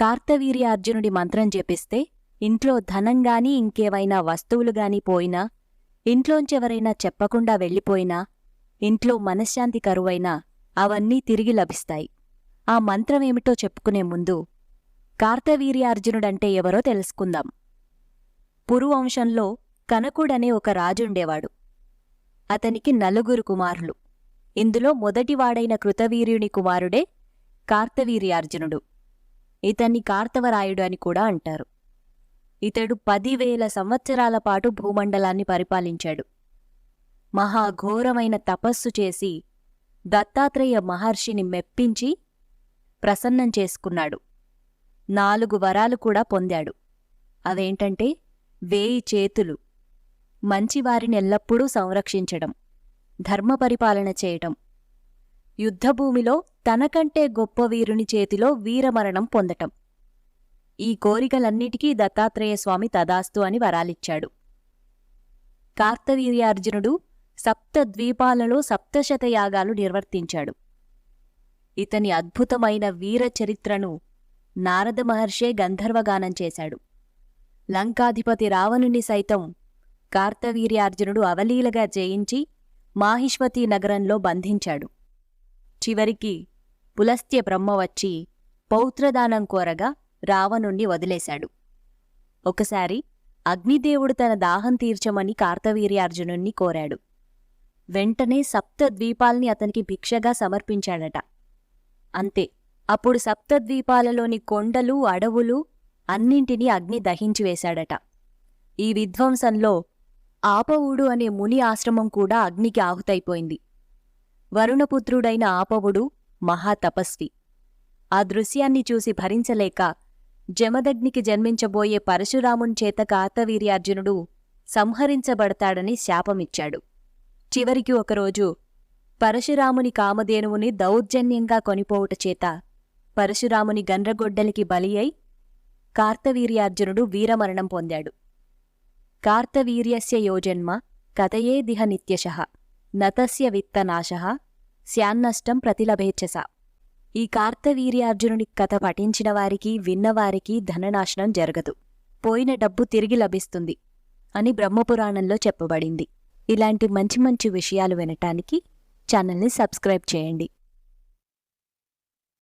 కార్తవీర్యార్జునుడి మంత్రం జపిస్తే ఇంట్లో ధనంగాని ఇంకేవైనా వస్తువులుగాని పోయినా ఇంట్లోంచెవరైనా చెప్పకుండా వెళ్ళిపోయినా ఇంట్లో మనశ్శాంతి కరువైనా అవన్నీ తిరిగి లభిస్తాయి. ఆ మంత్రమేమిటో చెప్పుకునే ముందు కార్తవీర్యార్జునుడంటే ఎవరో తెలుసుకుందాం. పురువంశంలో కనకుడనే ఒక రాజుండేవాడు. అతనికి నలుగురు కుమారులు. ఇందులో మొదటివాడైన కృతవీర్యుని కుమారుడే కార్తవీర్యార్జునుడు ఇతన్ని కార్తవరాయుడు అని కూడా అంటారు. ఇతడు పదివేల సంవత్సరాల పాటు భూమండలాన్ని పరిపాలించాడు. మహాఘోరమైన తపస్సు చేసి దత్తాత్రేయ మహర్షిని మెప్పించి ప్రసన్నం చేసుకున్నాడు. నాలుగు వరాలు కూడా పొందాడు. అవేంటంటే వేయి చేతులు మంచివారిని ఎల్లప్పుడూ సంరక్షించడం ధర్మపరిపాలన చేయటం యుద్ధభూమిలో తనకంటే గొప్ప వీరుని చేతిలో వీరమరణం పొందటం. ఈ కోరికలన్నిటికీ దత్తాత్రేయ స్వామి తదాస్తు అని వరాలిచ్చాడు. కార్తవీర్యార్జునుడు సప్త ద్వీపాలలో సప్తశత యాగాలు నిర్వర్తించాడు. ఇతని అద్భుతమైన వీర చరిత్రను నారద మహర్షే గంధర్వగానం చేశాడు. లంకాధిపతి రావణుని సైతం కార్తవీర్యార్జునుడు అవలీలగా జయించి మాహిష్వతీ నగరంలో బంధించాడు. చివరికి పులస్త్య బ్రహ్మ వచ్చి పౌత్రదానం కోరగా రావణుణ్ణి వదిలేశాడు. ఒకసారి అగ్నిదేవుడు తన దాహం తీర్చమని కార్తవీర్యార్జునుణ్ణి కోరాడు. వెంటనే సప్త ద్వీపాల్ని అతనికి భిక్షగా సమర్పించాడట. అంతే అప్పుడు సప్తద్వీపాలలోని కొండలు అడవులు అన్నింటినీ అగ్ని దహించివేశాడట ఈ విధ్వంసంలో ఆపవుడు అనే ముని ఆశ్రమం కూడా అగ్నికి ఆహుతైపోయింది. వరుణపుత్రుడైన ఆపవుడు మహాతపస్వి. ఆ దృశ్యాన్ని చూసి భరించలేక జమదగ్నికి జన్మించబోయే పరశురాముంచేత కార్తవీర్యార్జునుడు సంహరించబడతాడని శాపమిచ్చాడు. చివరికి ఒకరోజు పరశురాముని కామధేనువుని దౌర్జన్యంగా కొనిపోవుట చేత పరశురాముని గండ్రగొడ్డలికి బలి అయి కార్తవీర్యార్జునుడు వీరమరణం పొందాడు. కార్తవీర్యస్య యోజన్మ కథయే దిహ నిత్యశ. నతస్య విత్తనాశ శ్యాన్నష్టం ప్రతిలభేచ్ఛస. ఈ కార్తవీర్యార్జునుని కథ పఠించిన వారికి విన్నవారికి ధననాశనం జరగదు. పోయిన డబ్బు తిరిగి లభిస్తుంది అని బ్రహ్మపురాణంలో చెప్పబడింది. ఇలాంటి మంచి మంచి విషయాలు వినటానికి ఛానల్ని సబ్స్క్రైబ్ చేయండి.